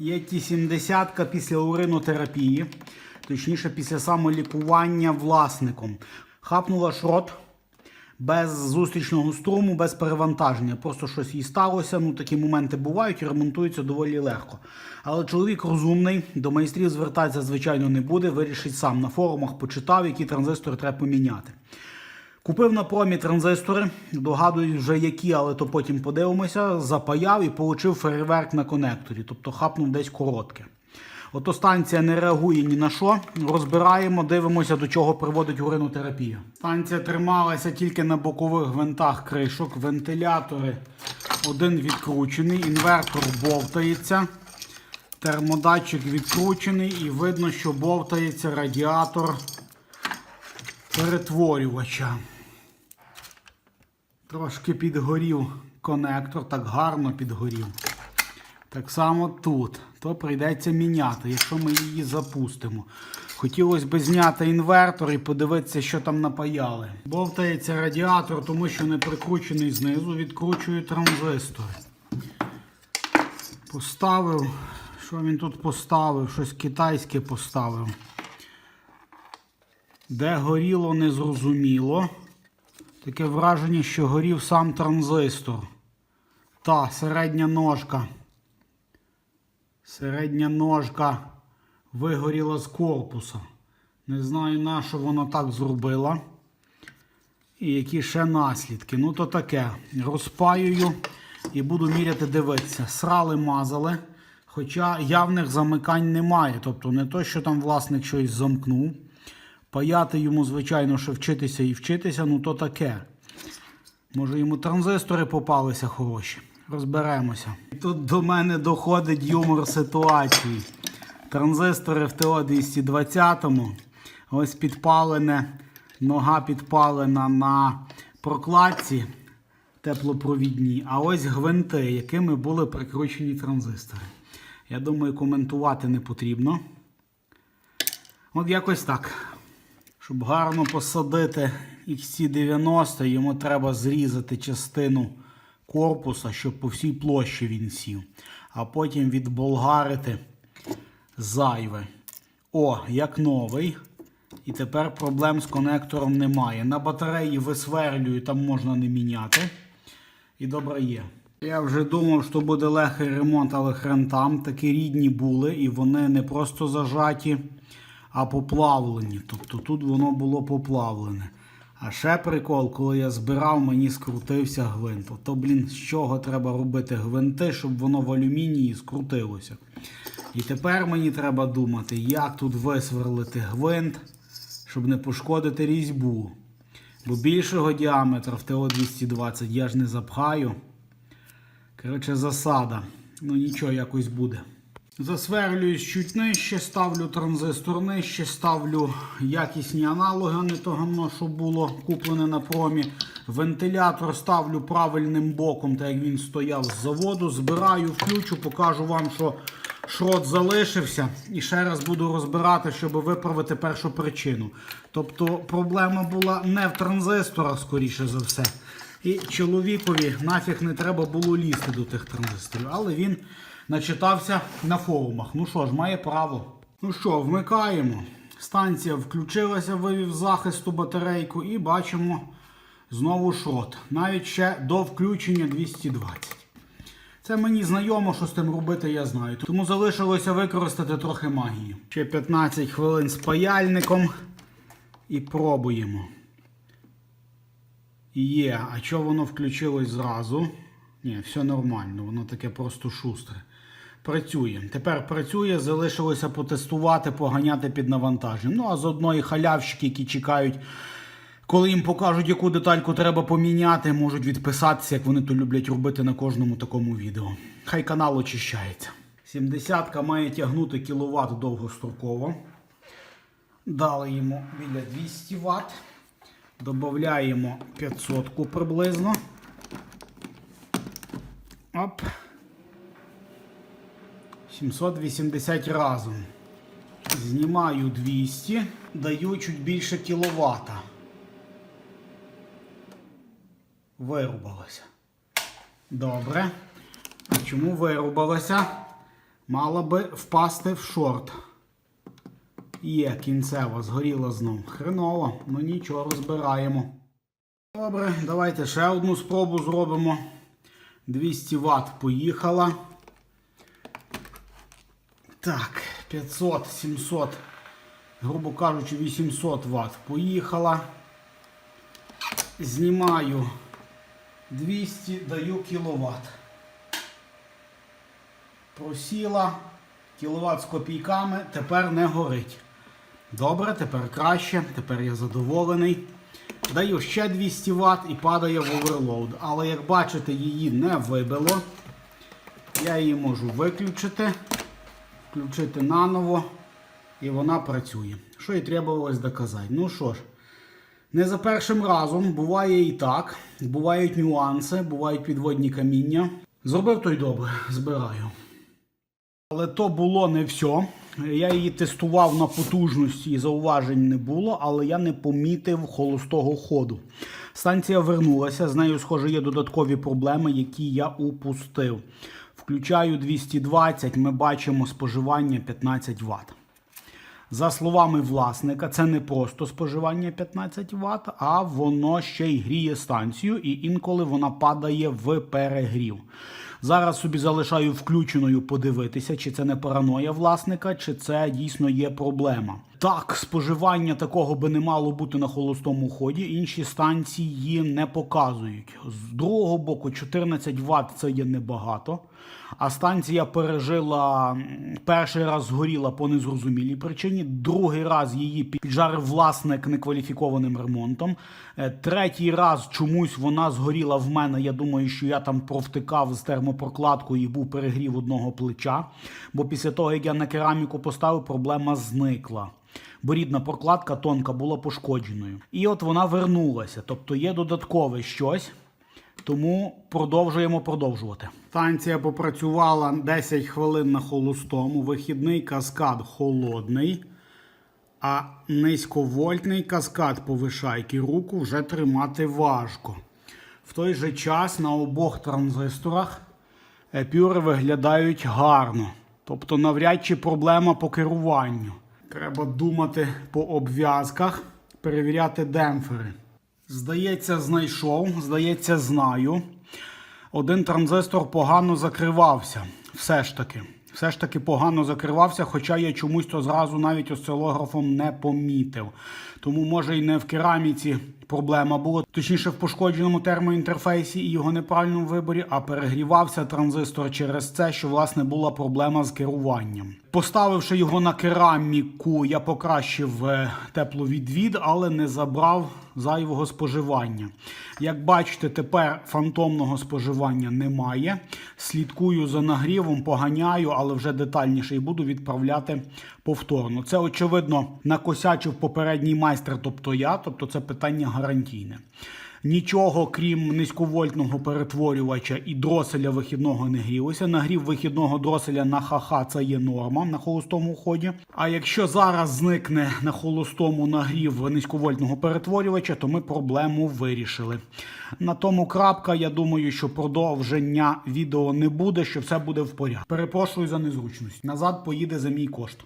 Є ті 70 після уринотерапії, точніше після самолікування власником. Хапнула шрот без зустрічного струму, без перевантаження. Просто щось їй сталося. Ну такі моменти бувають ремонтуються доволі легко. Але чоловік розумний, до майстрів звертатися, звичайно, не буде. Вирішить сам. На форумах почитав, які транзистори треба поміняти. Купив на промі транзистори, догадуюсь вже які, але то потім подивимося. Запаяв і отримав фейерверк на конекторі, тобто хапнув десь коротке. Ото станція не реагує ні на що. Розбираємо, дивимося, до чого приводить уринотерапія. Станція трималася тільки на бокових гвинтах кришок, вентилятори один відкручений, інвертор бовтається, термодатчик відкручений і видно, що бовтається радіатор перетворювача. Трошки підгорів конектор, так гарно підгорів. Так само тут. То прийдеться міняти, якщо ми її запустимо. Хотілося б зняти інвертор і подивитися, що там напаяли. Бовтається радіатор, тому що не прикручений знизу, відкручую транзистор. Поставив. Що він тут поставив? Щось китайське поставив. Де горіло, незрозуміло. Таке враження, що горів сам транзистор. Та, середня ножка. Середня ножка вигоріла з корпуса. Не знаю, на що воно так зробило. І які ще наслідки. Ну, то таке. Розпаюю і буду міряти дивитися. Срали, мазали. Хоча явних замикань немає. Тобто не то, що там власник щось замкнув. Паяти йому, звичайно, що вчитися і вчитися, ну то таке. Може йому транзистори попалися хороші. Розберемося. Тут до мене доходить юмор ситуації. Транзистори в ТО 220 ось підпалене, нога підпалена на прокладці теплопровідній, а ось гвинти, якими були прикручені транзистори. Я думаю, коментувати не потрібно. От якось так. Щоб гарно посадити XC90, йому треба зрізати частину корпуса, щоб по всій площі він сів. А потім відболгарити зайве. О, як новий. І тепер проблем з конектором немає. На батареї висверлюю, там можна не міняти. І добре є. Я вже думав, що буде легкий ремонт, але хрен там. Такі рідні були, і вони не просто зажаті, а поплавлені. Тобто тут воно було поплавлене. А ще прикол, коли я збирав, мені скрутився гвинт. То, блін, з чого треба робити гвинти, щоб воно в алюмінії скрутилося. І тепер мені треба думати, як тут висверлити гвинт, щоб не пошкодити різьбу. Бо більшого діаметра в ТО-220 я ж не запхаю. Коротше, засада. Ну нічого, якось буде. Засверлююсь чуть нижче, ставлю транзистор нижче, ставлю якісні аналоги, а не то гамно, що було куплене на промі. Вентилятор ставлю правильним боком, так як він стояв з заводу. Збираю, включу, покажу вам, що шрот залишився. І ще раз буду розбирати, щоб виправити першу причину. Тобто проблема була не в транзисторах, скоріше за все. І чоловікові нафіг не треба було лізти до тих транзисторів. Але він начитався на форумах. Ну що ж, має право. Ну що, вмикаємо. Станція включилася, вивів захисту батарейку і бачимо знову шрот. Навіть ще до включення 220. Це мені знайомо, що з тим робити, я знаю. Тому залишилося використати трохи магії. Ще 15 хвилин з паяльником і пробуємо. Є, а чого воно включилось зразу? Ні, все нормально, воно таке просто шустре. Працює. Тепер працює, залишилося потестувати, поганяти під навантаженням. Ну, а з одної халявщики, які чекають, коли їм покажуть, яку детальку треба поміняти, можуть відписатися, як вони то люблять робити на кожному такому відео. Хай канал очищається. 70-ка має тягнути кВт довгостроково. Дали йому біля 200 Вт. Додаємо 500 приблизно. Оп. 780 разом. Знімаю 200, даю чуть більше кіловата. Вирубалося. Добре. А чому вирубалося? Мала би впасти в шорт. Є кінцева, згоріла знов. Хреново, ну нічого, розбираємо. Добре, давайте ще одну спробу зробимо. 200 Вт поїхала. Так, 500, 700, грубо кажучи, 800 Вт поїхала. Знімаю 200, даю кіловат. Просіла. Кіловат з копійками тепер не горить. Добре, тепер краще, тепер я задоволений. Даю ще 200 Вт і падає в оверлоуд. Але як бачите, її не вибило. Я її можу виключити, включити наново, і вона працює. Що і требувалось доказати. Ну що ж, не за першим разом, буває і так. Бувають нюанси, бувають підводні каміння. Зробив то й добре, збираю. Але то було не все. Я її тестував на потужності і зауважень не було, але я не помітив холостого ходу. Станція вернулася, з нею, схоже, є додаткові проблеми, які я упустив. Включаю 220, ми бачимо споживання 15 Вт. За словами власника, це не просто споживання 15 Вт, а воно ще й гріє станцію, і інколи вона падає в перегрів. Зараз собі залишаю включеною подивитися, чи це не параноя власника, чи це дійсно є проблема. Так, споживання такого би не мало бути на холостому ході. Інші станції не показують. З другого боку, 14 Вт це є небагато. А станція пережила перший раз згоріла по незрозумілій причині, другий раз її піджарив власник некваліфікованим ремонтом. Е, Третій раз чомусь вона згоріла в мене. Я думаю, що я там провтикав з термопрокладкою і був перегрів одного плеча. Бо після того, як я на кераміку поставив, проблема зникла. Бо рідна прокладка тонка була пошкодженою. І от вона вернулася. Тобто є додаткове щось. Тому продовжуємо продовжувати. Станція попрацювала 10 хвилин на холостому. Вихідний каскад холодний, а низьковольтний каскад повишайки руку вже тримати важко. В той же час на обох транзисторах епюри виглядають гарно. Тобто навряд чи проблема по керуванню. Треба думати по обв'язках, перевіряти демпфери. Здається, знайшов, здається, знаю. Один транзистор погано закривався. Все ж таки. Все ж таки погано закривався, хоча я чомусь то зразу навіть осцилографом не помітив. Тому, може, і не в кераміці проблема була, точніше в пошкодженому термоінтерфейсі і його неправильному виборі, а перегрівався транзистор через це, що власне була проблема з керуванням. Поставивши його на кераміку, я покращив е, тепловідвід, але не забрав зайвого споживання. Як бачите, тепер фантомного споживання немає. Слідкую за нагрівом, поганяю, але вже детальніше і буду відправляти повторно. Це, очевидно, накосячив попередній майстер, тобто я, тобто це питання гарантійне. Нічого, крім низьковольтного перетворювача і дроселя вихідного не грілося. Нагрів вихідного дроселя на ха-ха це є норма на холостому ході. А якщо зараз зникне на холостому нагрів низьковольтного перетворювача, то ми проблему вирішили. На тому крапка. Я думаю, що продовження відео не буде, що все буде в порядку. Перепрошую за незручність. Назад поїде за мій кошт.